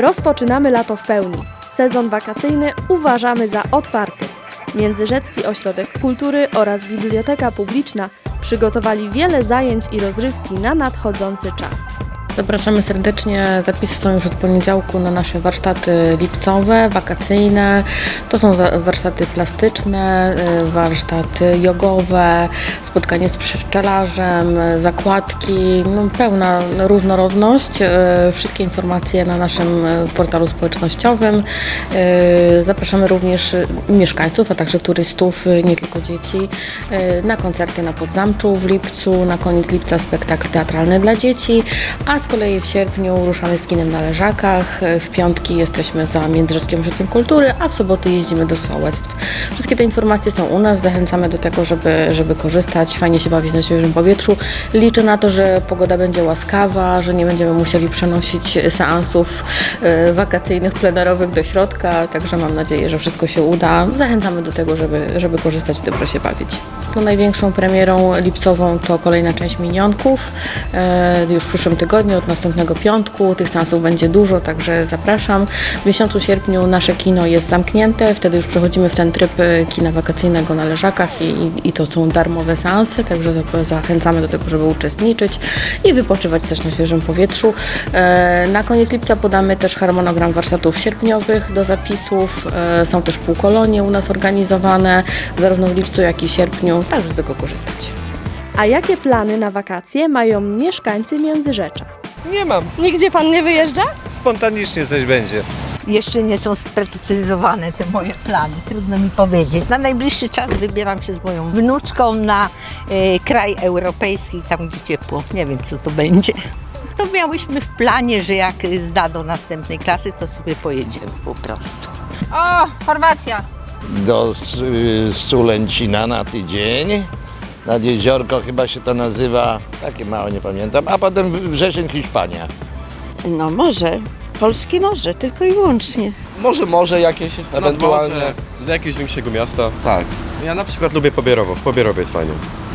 Rozpoczynamy lato w pełni. Sezon wakacyjny uważamy za otwarty. Międzyrzecki Ośrodek Kultury oraz Biblioteka Publiczna przygotowali wiele zajęć i rozrywki na nadchodzący czas. Zapraszamy serdecznie. Zapisy są już od poniedziałku na nasze warsztaty lipcowe, wakacyjne. To są warsztaty plastyczne, y, warsztaty jogowe, spotkanie z pszczelarzem, zakładki, no, pełna różnorodność. Y, Wszystkie informacje na naszym y, portalu społecznościowym. Zapraszamy również mieszkańców, a także turystów, nie tylko dzieci, na koncerty na Podzamczu w lipcu, na koniec lipca spektakl teatralny dla dzieci, a z kolei w sierpniu ruszamy z kinem na Leżakach, w piątki jesteśmy za Międzyrzeckim Ośrodkiem Kultury, a w soboty jeździmy do sołectw. Wszystkie te informacje są u nas, zachęcamy do tego, żeby, żeby korzystać, fajnie się bawić na świeżym powietrzu. Liczę na to, że pogoda będzie łaskawa, że nie będziemy musieli przenosić seansów y, wakacyjnych, plenerowych do środka, także mam nadzieję, że wszystko się uda. Zachęcamy do tego, żeby, żeby korzystać i dobrze się bawić. No, największą premierą lipcową to kolejna część Minionków. E, już w przyszłym tygodniu, od następnego piątku. Tych seansów będzie dużo, także zapraszam. W miesiącu sierpniu nasze kino jest zamknięte, wtedy już przechodzimy w ten tryb e, kina wakacyjnego na Leżakach i, i, to są darmowe seanse, także za- zachęcamy do tego, żeby uczestniczyć i wypoczywać też na świeżym powietrzu. E, Na koniec lipca podamy też harmonogram warsztatów sierpniowych do zapisów. E, Są też półkolonie u nas organizowane, zarówno w lipcu, jak i sierpniu, także z tego korzystać. A jakie plany na wakacje mają mieszkańcy Międzyrzecza? Nie mam. Nigdzie pan nie wyjeżdża? Spontanicznie coś będzie. Jeszcze nie są sprecyzowane te moje plany, trudno mi powiedzieć. Na najbliższy czas wybieram się z moją wnuczką na e, kraj europejski, tam gdzie ciepło. Nie wiem, co to będzie. To miałyśmy w planie, że jak zda do następnej klasy, to sobie pojedziemy po prostu. O, Chorwacja. do y, Sulęcina na tydzień. Nad jeziorko chyba się to nazywa, takie małe nie pamiętam, a potem wrzesień Hiszpania. No może, polskie może, tylko i wyłącznie. Może morze jakieś ewentualnie. Morze, Do jakiegoś większego miasta. Tak. Ja na przykład lubię Pobierowo, w Pobierowie jest fajnie.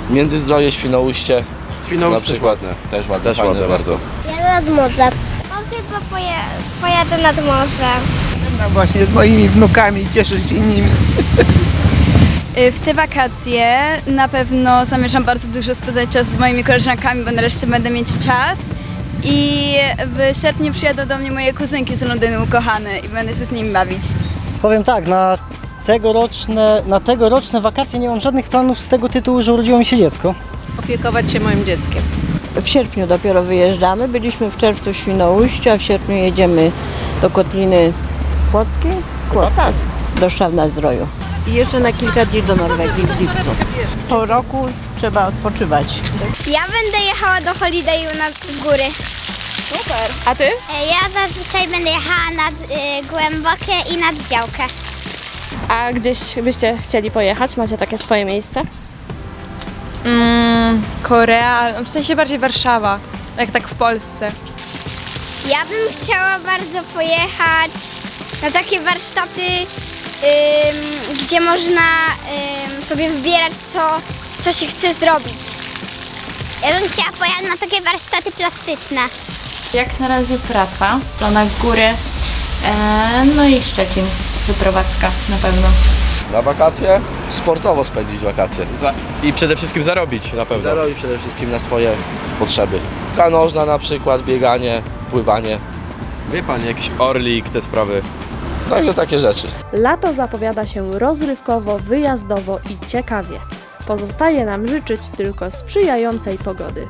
Międzyzdroje, Świnoujście. Świnoujście na przykład. też ładne. Też ładne, Też fajne ładne bardzo. Ja nad morze. No chyba poja pojadę nad morze. No właśnie z moimi wnukami, cieszę się nimi. Y, W te wakacje na pewno zamierzam bardzo dużo spędzać czas z moimi koleżankami, bo nareszcie będę mieć czas. I w sierpniu przyjadą do mnie moje kuzynki z Londynu ukochane i będę się z nimi bawić. Powiem tak, na tegoroczne, na tegoroczne wakacje nie mam żadnych planów z tego tytułu, że urodziło mi się dziecko. Opiekować się moim dzieckiem. W sierpniu dopiero wyjeżdżamy. Byliśmy w czerwcu w Świnoujściu, a w sierpniu jedziemy do Kotliny Płockiej? Kłodzkiej. Do Szczawna Zdroju. I jeszcze na kilka dni do Norwegii w lipcu. Po roku trzeba odpoczywać. Ja będę jechała do Holidayu nad góry. Super. A ty? E, Ja zazwyczaj będę jechała nad y, głębokie i nad działkę. A gdzieś byście chcieli pojechać? Macie takie swoje miejsce? Mm, Korea, w sensie bardziej Warszawa, jak tak w Polsce. Ja bym chciała bardzo pojechać na takie warsztaty, gdzie można sobie wybierać, co, co się chce zrobić. Ja bym chciała pojechać na takie warsztaty plastyczne. Jak na razie praca, to na góry, e, no i Szczecin, wyprowadzka na pewno. Na wakacje? Sportowo spędzić wakacje. Za- I przede wszystkim zarobić na pewno. Zarobić przede wszystkim na swoje potrzeby. Piłka nożna na przykład, bieganie, pływanie. Wie pan, jakiś orlik, te sprawy. Także takie rzeczy. Lato zapowiada się rozrywkowo, wyjazdowo i ciekawie. Pozostaje nam życzyć tylko sprzyjającej pogody.